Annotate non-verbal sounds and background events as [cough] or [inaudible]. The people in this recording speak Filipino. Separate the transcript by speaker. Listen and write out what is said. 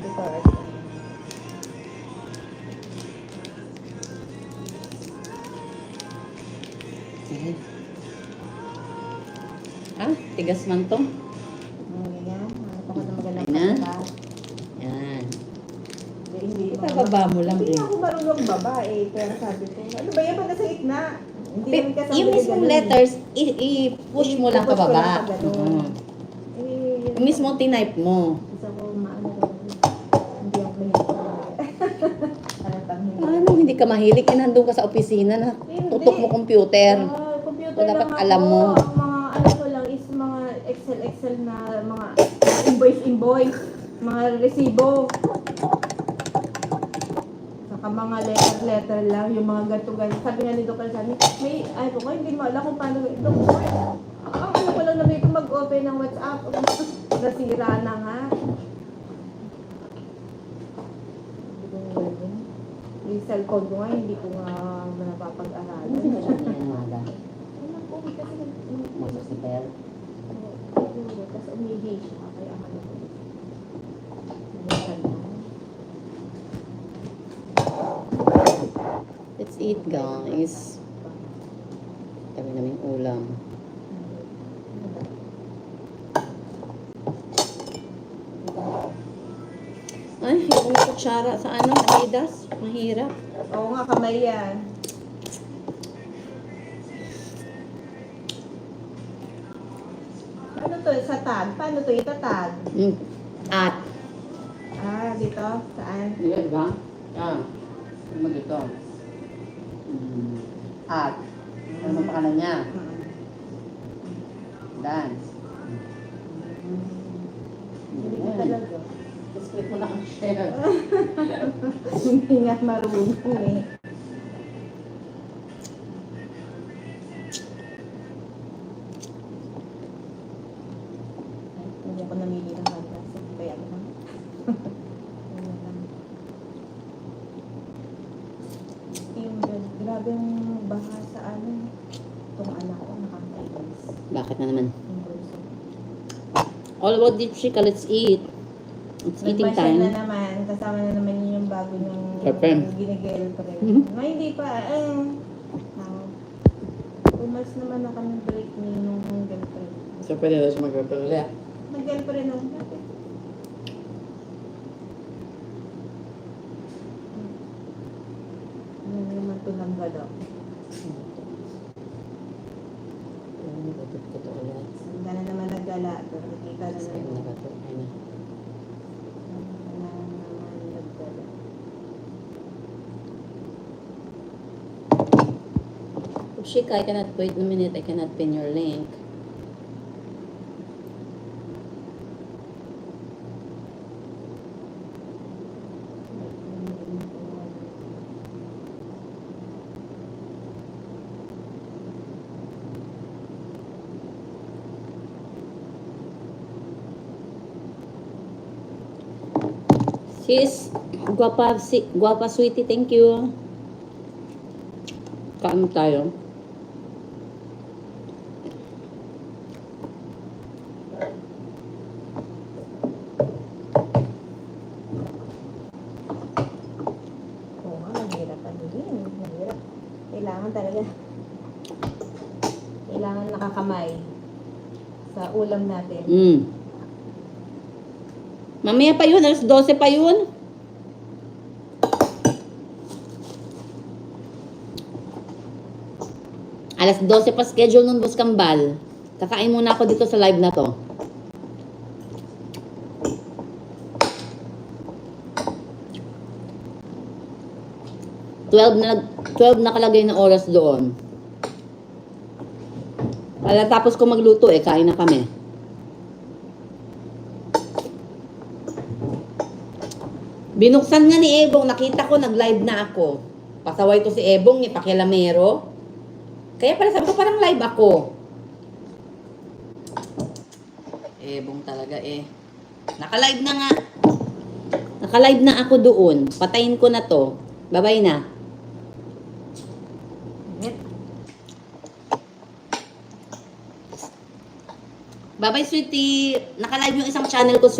Speaker 1: 24 hours.
Speaker 2: Ayan. Ah, tigas man to.
Speaker 1: Ano ganyan? Ano ko na magandang
Speaker 2: Okay na?
Speaker 1: kasama.
Speaker 2: Yan.
Speaker 1: Hindi.
Speaker 2: Ibababa mo lang
Speaker 1: Hindi
Speaker 2: eh.
Speaker 1: ako marunong baba eh. Pero sabi ko, ano ba yan? Ba't nasa gitna? Hindi naman kasama
Speaker 2: Yung mismong
Speaker 1: ganun.
Speaker 2: letters, i- i-push mo lang
Speaker 1: ko
Speaker 2: pababa.
Speaker 1: pa ganun.
Speaker 2: Oo.
Speaker 1: Eh,
Speaker 2: Yung mismong tinype mo.
Speaker 1: Gusto ko maano rin. Hindi ako mahilig. Halatang hindi.
Speaker 2: Ano, hindi ka mahilig? Nandun ka sa opisina na tutok mo computer.
Speaker 1: Ah, computer
Speaker 2: So, dapat
Speaker 1: lang ako.
Speaker 2: alam mo.
Speaker 1: Ang mga ano ko lang is mga Excel Excel na mga invoice invoice, mga resibo. Saka mga letter letter lang, yung mga ganito ganito. Sabi nga ni Dr. Sami, may ay ko hindi mo alam kung paano Dr. Ang ano ko lang na may mag-open ng WhatsApp. [laughs] Nasira na nga. Hindi ko nga yun. Yung cellphone ko nga, hindi ko nga napapag-aralan.
Speaker 2: Ano ba siya umaga?
Speaker 1: Nag-uwi kasi
Speaker 2: Magsasipel.
Speaker 1: Tapos umihi siya. Kaya ano ko.
Speaker 2: Let's eat, guys. Tabi namin ulam. Ay, kutsara sa ano, Adidas. Mahirap.
Speaker 1: Oo nga, kamay yan. Ano to? Sa tag? Paano to itatag?
Speaker 2: Mm. At.
Speaker 1: Ah, dito? Saan?
Speaker 2: Hindi, di ba? Ah. Ano dito? Mm. At. Ano ang pangalan niya? Dance. Split mo na ang share. [laughs]
Speaker 1: Hindi nga marunong eh. Hindi ako namili ng handa. Kaya ano lang. Grabe yung baha sa ano. Itong anak ko nakakainis.
Speaker 2: Bakit na naman? All about deep chica, let's eat. It's eating
Speaker 1: Nagpasyal na
Speaker 2: time.
Speaker 1: naman. Kasama na naman yun yung bago niyang
Speaker 2: Girlfriend.
Speaker 1: rin.
Speaker 2: Mhm.
Speaker 1: Nga hindi pa. Eh, ah, umalis naman na kami break ni nung girlfriend.
Speaker 2: So, pwede na siya mag-repel
Speaker 1: Nag-girlfriend nung bakit? Ano naman ito ng galaw? Handa na naman naggala. Pero nakita na naman. Handa na naman naggala.
Speaker 2: Shika, I cannot wait a minute. I cannot pin your link. Sis, guwapa, si, guwapa sweetie, thank you. Kain tayo.
Speaker 1: Oo nga, mahirap ano din. Mahirap. Kailangan talaga. Kailangan nakakamay sa ulam natin.
Speaker 2: Mm. Mamaya pa yun, alas 12 pa yun. Alas 12 pa schedule nun, Boss Kambal. Kakain muna ako dito sa live na to. Twelve na, 12 nakalagay na oras doon. Kaya tapos ko magluto eh, kain na kami. Binuksan nga ni Ebong, nakita ko nag-live na ako. Pasaway to si Ebong, ni Pakilamero. Kaya pala sabi ko parang live ako. Ebong talaga eh. Naka-live na nga. Naka-live na ako doon. Patayin ko na to. Babay na. Babay, sweetie. Naka-live yung isang channel ko,